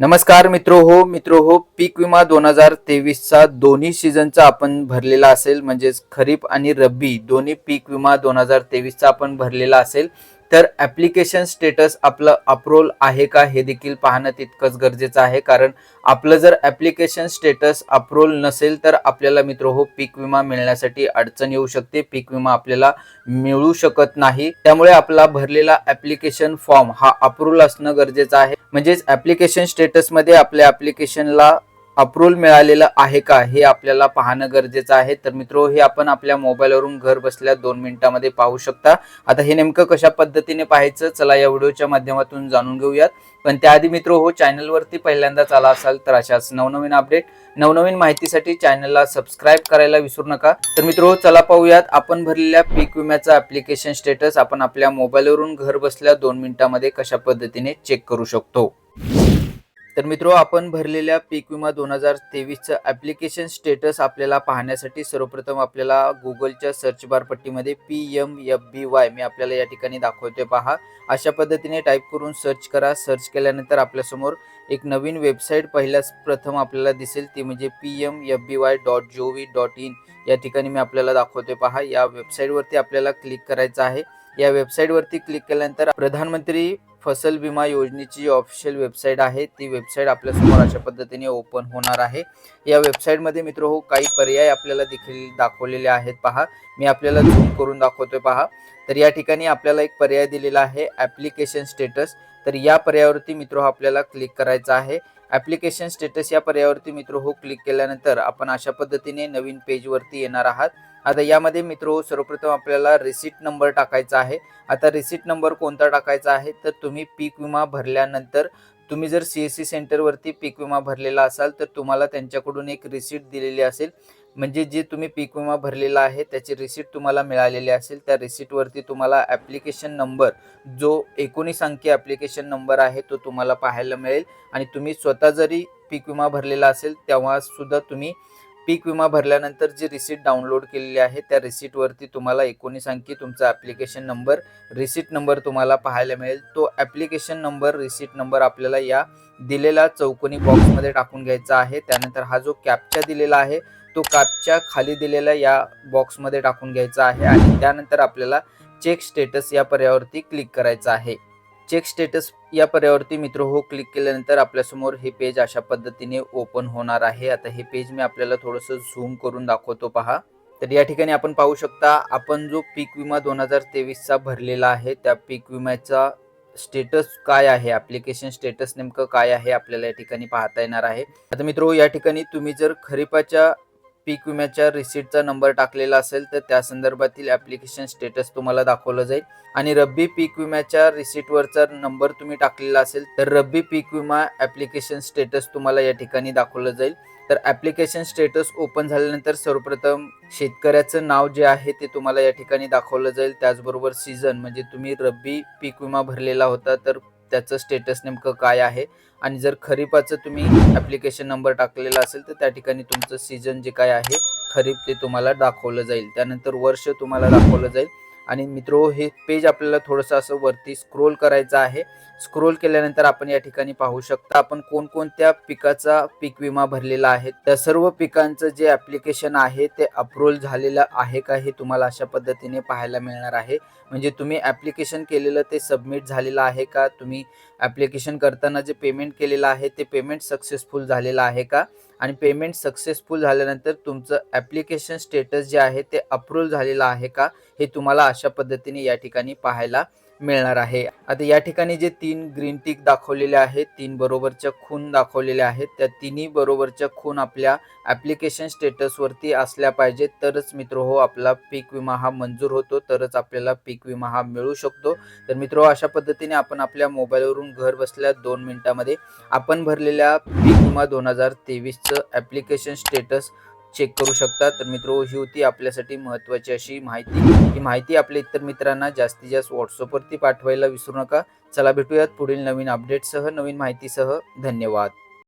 नमस्कार मित्रो हो मित्रो हो पीक विमा दोन हजार तेवीसचा दोन्ही सीझनचा आपण भरलेला असेल म्हणजेच खरीप आणि रब्बी दोन्ही पीक विमा दोन हजार तेवीसचा आपण भरलेला असेल. तर ॲप्लिकेशन स्टेटस आपलं अप्रोल आहे का हे देखील पाहणं तितकंच गरजेचं आहे. कारण आपलं जर ॲप्लिकेशन स्टेटस अप्रोल नसेल तर आपल्याला मित्र हो पीक विमा मिळण्यासाठी अडचण येऊ शकते. पीक विमा आपल्याला मिळू शकत नाही. त्यामुळे आपला भरलेला ॲप्लिकेशन फॉर्म हा अप्रूव्ह असणं गरजेचं आहे. म्हणजेच ॲप्लिकेशन स्टेटसमध्ये आपल्या ॲप्लिकेशनला अप्रूव्हल मिळालेलं आहे का हे आपल्याला पाहणं गरजेचं आहे. तर मित्रो हे आपण आपल्या मोबाईलवरून घर बसल्या दोन मिनिटांमध्ये पाहू शकता. आता हे नेमकं कशा पद्धतीने पाहायचं? चला या व्हिडिओच्या माध्यमातून जाणून घेऊयात. पण त्याआधी मित्र हो चॅनलवरती पहिल्यांदाच आला असाल तर अशाच नवनवीन अपडेट नवनवीन माहितीसाठी चॅनलला सबस्क्राईब करायला विसरू नका. तर मित्र चला पाहूयात. आपण भरलेल्या पीक विम्याचा ऍप्लिकेशन स्टेटस आपण आपल्या मोबाईलवरून घर बसल्या दोन मिनिटांमध्ये कशा पद्धतीने चेक करू शकतो? तर मित्रो आपण भरलेल्या पीक विमा दोन हजार तेवीसचं ॲप्लिकेशन स्टेटस आपल्याला पाहण्यासाठी सर्वप्रथम आपल्याला गुगलच्या search bar पट्टीमध्ये P M F B Y मी आपल्याला या ठिकाणी दाखवतोय पहा. अशा पद्धतीने टाईप करून सर्च करा. सर्च केल्यानंतर आपल्यासमोर एक नवीन वेबसाईट पहिल्याच प्रथम आपल्याला दिसेल. ती म्हणजे P M F B Y dot G O V dot in या ठिकाणी मी आपल्याला दाखवतोय पहा. या वेबसाईटवरती आपल्याला क्लिक करायचं आहे. या वेबसाईटवरती क्लिक केल्यानंतर प्रधानमंत्री फसल विमा योजनेची जी ऑफिशियल वेबसाईट आहे. ती वेबसाईट आपल्यासमोर अशा पद्धतीने ओपन होणार आहे. या वेबसाईटमध्ये मित्र हो काही पर्याय आपल्याला देखील दाखवलेले आहेत पहा. मी आपल्याला झूम करून दाखवतोय पहा. तर या ठिकाणी आपल्याला एक पर्याय दिलेला आहे ॲप्लिकेशन स्टेटस तर या पर्यायावरती मित्र हो, आपल्याला क्लिक करायचा आहे. ॲप्लिकेशन स्टेटस या पर्यायावरती मित्र हो क्लिक केल्यानंतर आपण अशा पद्धतीने नवीन पेजवरती येणार आहात. आता यामध्ये मित्र सर्वप्रथम आपल्याला रिसिट नंबर टाकायचा आहे. आता रिसिट नंबर कोणता टाकायचा आहे? तर तुम्ही पीक विमा भरल्यानंतर तुम्ही जर सी एस सी सेंटरवरती पीक विमा भरलेला असाल तर तुम्हाला त्यांच्याकडून एक रिसिट दिलेली असेल. म्हणजे जे तुम्ही पीक विमा भरलेला आहे त्याची रिसिट तुम्हाला मिळालेली असेल. त्या रिसिटवरती तुम्हाला ॲप्लिकेशन नंबर जो एकोणीस अंकी ॲप्लिकेशन नंबर आहे तो तुम्हाला पाहायला मिळेल. आणि तुम्ही स्वतः जरी पीक विमा भरलेला असेल तेव्हा सुद्धा तुम्ही पीक विमा भरल्यानंतर जी रिसिट डाउनलोड केलेली आहे त्या रिसिटवरती तुम्हाला एकोणीस अंकी तुमचा ॲप्लिकेशन नंबर रिसिट नंबर तुम्हाला पाहायला मिळेल. तो ॲप्लिकेशन नंबर रिसिट नंबर आपल्याला या दिलेला चौकोनी बॉक्समध्ये टाकून घ्यायचा आहे. त्यानंतर हा जो कॅपचा दिलेला आहे तो कॅपच्या खाली दिलेल्या या बॉक्समध्ये टाकून घ्यायचा आहे आणि त्यानंतर आपल्याला चेक स्टेटस या पर्यावरती क्लिक करायचं आहे. चेक स्टेटस या पर्यावरती मित्र हो क्लिक केल्यानंतर आपल्यासमोर हे पेज अशा पद्धतीने ओपन होणार आहे. आता हे पेज मी आपल्याला थोडंसं झूम करून दाखवतो पहा. तर या ठिकाणी आपण पाहू शकता आपण जो पीक विमा दोन हजार तेवीसचा भरलेला आहे त्या पीक विम्याचा स्टेटस काय आहे? ॲप्लिकेशन स्टेटस नेमकं काय आहे? आपल्याला या ठिकाणी पाहता येणार आहे. आता मित्र हो, या ठिकाणी तुम्ही जर खरीपाच्या पीक विम्याच्या रिसिटचा नंबर टाकलेला असेल तर त्या संदर्भातील ॲप्लिकेशन स्टेटस तुम्हाला दाखवलं जाईल. आणि रब्बी पीक विम्याच्या रिसिटवरचा नंबर तुम्ही टाकलेला असेल तर रब्बी पीक विमा ॲप्लिकेशन स्टेटस तुम्हाला या ठिकाणी दाखवलं जाईल. तर ॲप्लिकेशन स्टेटस ओपन झाल्यानंतर सर्वप्रथम शेतकऱ्याचं नाव जे आहे ते तुम्हाला या ठिकाणी दाखवलं जाईल. त्याचबरोबर सीझन म्हणजे तुम्ही रब्बी पीक विमा भरलेला होता तर त्याचं स्टेटस नेमकं काय आहे? आणि जर खरीपाचं तुम्ही ॲप्लिकेशन नंबर टाकलेला असेल तर त्या ठिकाणी तुमचं सीजन जे काय आहे खरीप ते तुम्हाला दाखवलं जाईल. त्यानंतर वर्ष तुम्हाला दाखवलं जाईल. आणि मित्रो हे पेज आपल्याला थोडंसं असं वरती स्क्रोल करायचं आहे. स्क्रोल केल्यानंतर आपण या ठिकाणी पाहू शकता आपण कोणकोणत्या पिकाचा पीक विमा भरलेला आहे. त्या सर्व पिकांचं जे ॲप्लिकेशन आहे ते अप्रूव्हल झालेलं आहे का हे तुम्हाला अशा पद्धतीने पाहायला मिळणार आहे. म्हणजे तुम्ही ॲप्लिकेशन केलेलं ते सबमिट झालेलं आहे का? तुम्ही ॲप्लिकेशन करताना जे पेमेंट केलेलं आहे ते पेमेंट सक्सेसफुल झालेलं आहे का? आणि पेमेंट सक्सेसफुल झाल्यानंतर तुमचं ॲप्लिकेशन स्टेटस जे आहे ते अप्रूव्ह झालेलं आहे का? हे तुम्हाला अशा पद्धतीने या ठिकाणी पाहायला मिळणार आहे. आता या ठिकाणी जे तीन ग्रीन टिक दाखवलेले आहेत तीन बरोबरच्या खून दाखवलेल्या आहेत त्या तिन्ही बरोबरच्या खून आपल्या ॲप्लिकेशन स्टेटसवरती असल्या पाहिजेत. तरच मित्र हो आपला पीक विमा हा मंजूर होतो तरच आपल्याला पीक विमा हा मिळू शकतो. तर मित्र हो, अशा पद्धतीने आपण आपल्या मोबाईलवरून घर बसल्या दोन मिनिटामध्ये आपण भरलेल्या पीक विमा दोन हजार तेवीसचं ॲप्लिकेशन स्टेटस चेक करू शकता. तर मित्र ही होती आपल्यासाठी महत्त्वाची अशी माहिती. ही माहिती आपल्या इतर मित्रांना जास्तीत जास्त व्हॉट्सअपवरती पाठवायला विसरू नका. चला भेटूयात पुढील नवीन अपडेटसह नवीन माहितीसह. धन्यवाद.